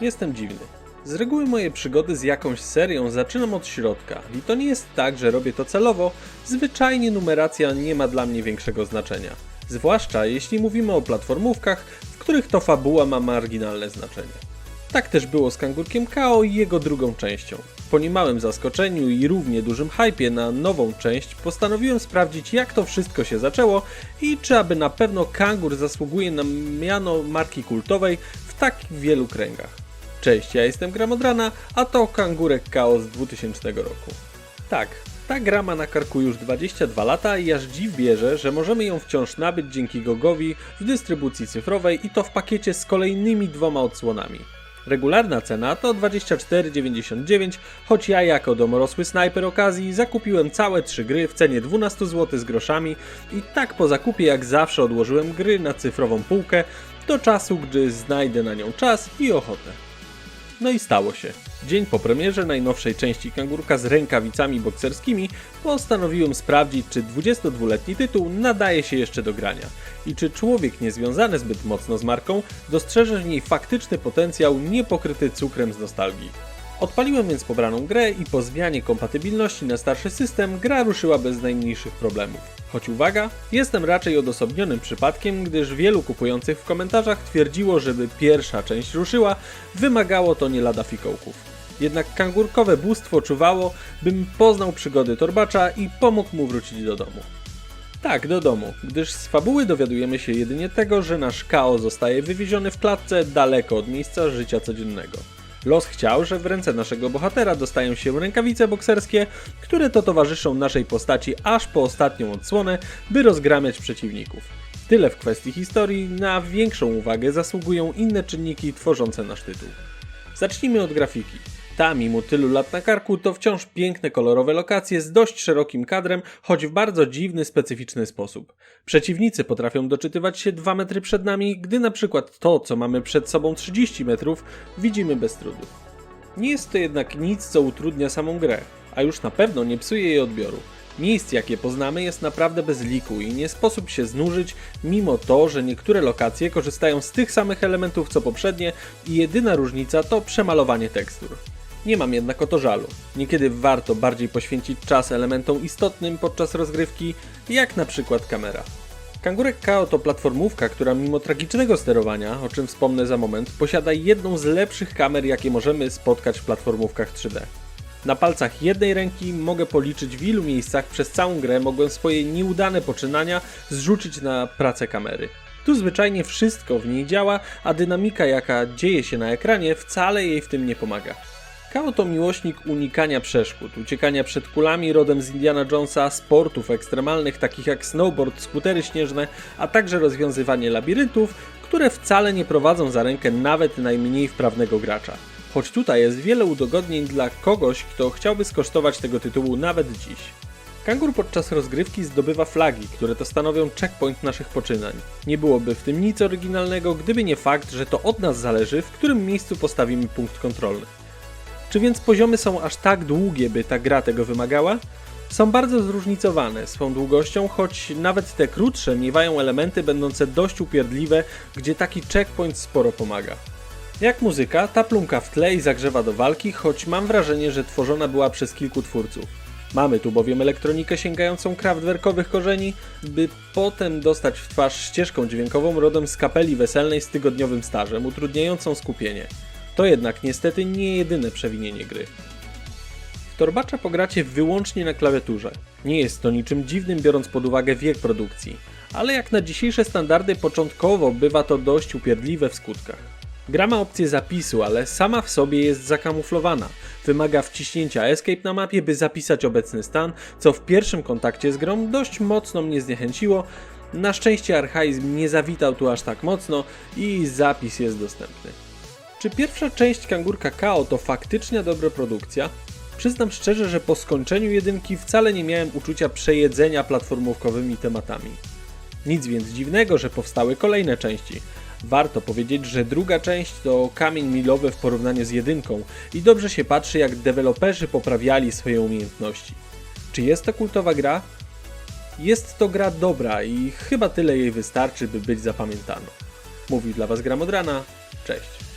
Jestem dziwny. Z reguły moje przygody z jakąś serią zaczynam od środka i to nie jest tak, że robię to celowo, zwyczajnie numeracja nie ma dla mnie większego znaczenia. Zwłaszcza jeśli mówimy o platformówkach, w których to fabuła ma marginalne znaczenie. Tak też było z Kangurkiem Kao i jego drugą częścią. Po niemałym zaskoczeniu i równie dużym hypie na nową część postanowiłem sprawdzić jak to wszystko się zaczęło i czy aby na pewno Kangur zasługuje na miano marki kultowej w tak wielu kręgach. Cześć, ja jestem Gramodrana, a to Kangurek z 2000 roku. Tak, ta gra ma na karku już 22 lata i aż dziw bierze, że możemy ją wciąż nabyć dzięki GOGowi w dystrybucji cyfrowej i to w pakiecie z kolejnymi dwoma odsłonami. Regularna cena to 24,99, choć ja jako domorosły snajper okazji zakupiłem całe trzy gry w cenie 12 zł z groszami i tak po zakupie jak zawsze odłożyłem gry na cyfrową półkę do czasu, gdy znajdę na nią czas i ochotę. No i stało się. Dzień po premierze najnowszej części Kangurka z rękawicami bokserskimi postanowiłem sprawdzić, czy 22-letni tytuł nadaje się jeszcze do grania i czy człowiek niezwiązany zbyt mocno z marką dostrzeże w niej faktyczny potencjał niepokryty cukrem z nostalgii. Odpaliłem więc pobraną grę i po zmianie kompatybilności na starszy system gra ruszyła bez najmniejszych problemów. Choć uwaga, jestem raczej odosobnionym przypadkiem, gdyż wielu kupujących w komentarzach twierdziło, żeby pierwsza część ruszyła, wymagało to nie lada fikołków. Jednak kangurkowe bóstwo czuwało, bym poznał przygody torbacza i pomógł mu wrócić do domu. Tak, do domu, gdyż z fabuły dowiadujemy się jedynie tego, że nasz Kao zostaje wywieziony w klatce daleko od miejsca życia codziennego. Los chciał, że w ręce naszego bohatera dostają się rękawice bokserskie, które to towarzyszą naszej postaci aż po ostatnią odsłonę, by rozgramiać przeciwników. Tyle w kwestii historii, na większą uwagę zasługują inne czynniki tworzące nasz tytuł. Zacznijmy od grafiki. Ta, mimo tylu lat na karku, to wciąż piękne, kolorowe lokacje z dość szerokim kadrem, choć w bardzo dziwny, specyficzny sposób. Przeciwnicy potrafią doczytywać się 2 metry przed nami, gdy na przykład to, co mamy przed sobą 30 metrów, widzimy bez trudu. Nie jest to jednak nic, co utrudnia samą grę, a już na pewno nie psuje jej odbioru. Miejsc, jakie poznamy, jest naprawdę bez liku i nie sposób się znużyć, mimo to, że niektóre lokacje korzystają z tych samych elementów co poprzednie i jedyna różnica to przemalowanie tekstur. Nie mam jednak o to żalu. Niekiedy warto bardziej poświęcić czas elementom istotnym podczas rozgrywki, jak na przykład kamera. Kangurek Kao to platformówka, która mimo tragicznego sterowania, o czym wspomnę za moment, posiada jedną z lepszych kamer, jakie możemy spotkać w platformówkach 3D. Na palcach jednej ręki mogę policzyć w ilu miejscach przez całą grę mogłem swoje nieudane poczynania zrzucić na pracę kamery. Tu zwyczajnie wszystko w niej działa, a dynamika jaka dzieje się na ekranie wcale jej w tym nie pomaga. Kao to miłośnik unikania przeszkód, uciekania przed kulami rodem z Indiana Jonesa, sportów ekstremalnych takich jak snowboard, skutery śnieżne, a także rozwiązywanie labiryntów, które wcale nie prowadzą za rękę nawet najmniej wprawnego gracza. Choć tutaj jest wiele udogodnień dla kogoś, kto chciałby skosztować tego tytułu nawet dziś. Kangur podczas rozgrywki zdobywa flagi, które to stanowią checkpoint naszych poczynań. Nie byłoby w tym nic oryginalnego, gdyby nie fakt, że to od nas zależy, w którym miejscu postawimy punkt kontrolny. Czy więc poziomy są aż tak długie, by ta gra tego wymagała? Są bardzo zróżnicowane swą długością, choć nawet te krótsze miewają elementy będące dość upierdliwe, gdzie taki checkpoint sporo pomaga. Jak muzyka, ta plumka w tle i zagrzewa do walki, choć mam wrażenie, że tworzona była przez kilku twórców. Mamy tu bowiem elektronikę sięgającą kraftwerkowych korzeni, by potem dostać w twarz ścieżką dźwiękową rodem z kapeli weselnej z tygodniowym stażem, utrudniającą skupienie. To jednak niestety nie jedyne przewinienie gry. W Torbacza pogracie wyłącznie na klawiaturze. Nie jest to niczym dziwnym biorąc pod uwagę wiek produkcji, ale jak na dzisiejsze standardy początkowo bywa to dość upierdliwe w skutkach. Gra ma opcję zapisu, ale sama w sobie jest zakamuflowana. Wymaga wciśnięcia escape na mapie, by zapisać obecny stan, co w pierwszym kontakcie z grą dość mocno mnie zniechęciło. Na szczęście archaizm nie zawitał tu aż tak mocno i zapis jest dostępny. Czy pierwsza część Kangurka Kao to faktycznie dobra produkcja? Przyznam szczerze, że po skończeniu jedynki wcale nie miałem uczucia przejedzenia platformówkowymi tematami. Nic więc dziwnego, że powstały kolejne części. Warto powiedzieć, że druga część to kamień milowy w porównaniu z jedynką i dobrze się patrzy jak deweloperzy poprawiali swoje umiejętności. Czy jest to kultowa gra? Jest to gra dobra i chyba tyle jej wystarczy, by być zapamiętaną. Mówił dla Was Gramodrana, cześć.